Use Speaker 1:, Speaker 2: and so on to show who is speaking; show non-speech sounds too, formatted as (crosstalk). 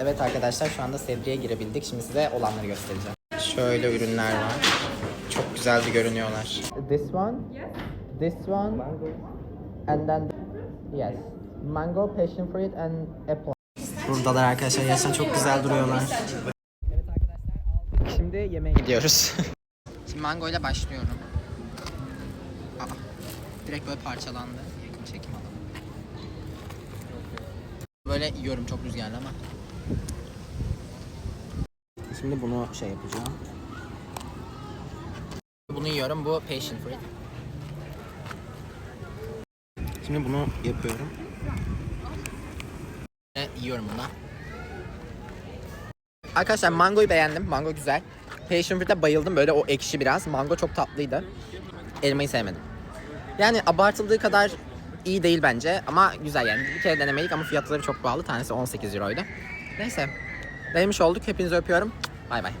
Speaker 1: Evet arkadaşlar şu anda Sebri'ye girebildik. Şimdi size olanları göstereceğim. Şöyle ürünler var. Çok güzel bir görünüyorlar. This one, this one, and then yes, mango, passion fruit and apple. Buradalar arkadaşlar. Gerçekten çok güzel duruyorlar. Evet arkadaşlar aldık. Şimdi yemeğe gidiyoruz. (laughs) Şimdi mango ile başlıyorum. Aa, direkt böyle parçalandı. Yakın çekim alalım. Böyle yiyorum çok rüzgarlı ama. Şimdi bunu şey yapacağım. Bunu yiyorum. Bu passion fruit. Şimdi bunu yapıyorum. Ve yiyorum bunu. Arkadaşlar mangoyu beğendim. Mango güzel. Passion fruit'e bayıldım. Böyle o ekşi biraz. Mango çok tatlıydı. Elmayı sevmedim. Yani abartıldığı kadar iyi değil bence ama güzel yani. Bir kere denemelik ama fiyatları çok pahalı. Tanesi 18 euroydu. Neyse. Denemiş olduk. Hepinizi öpüyorum. Bay bay.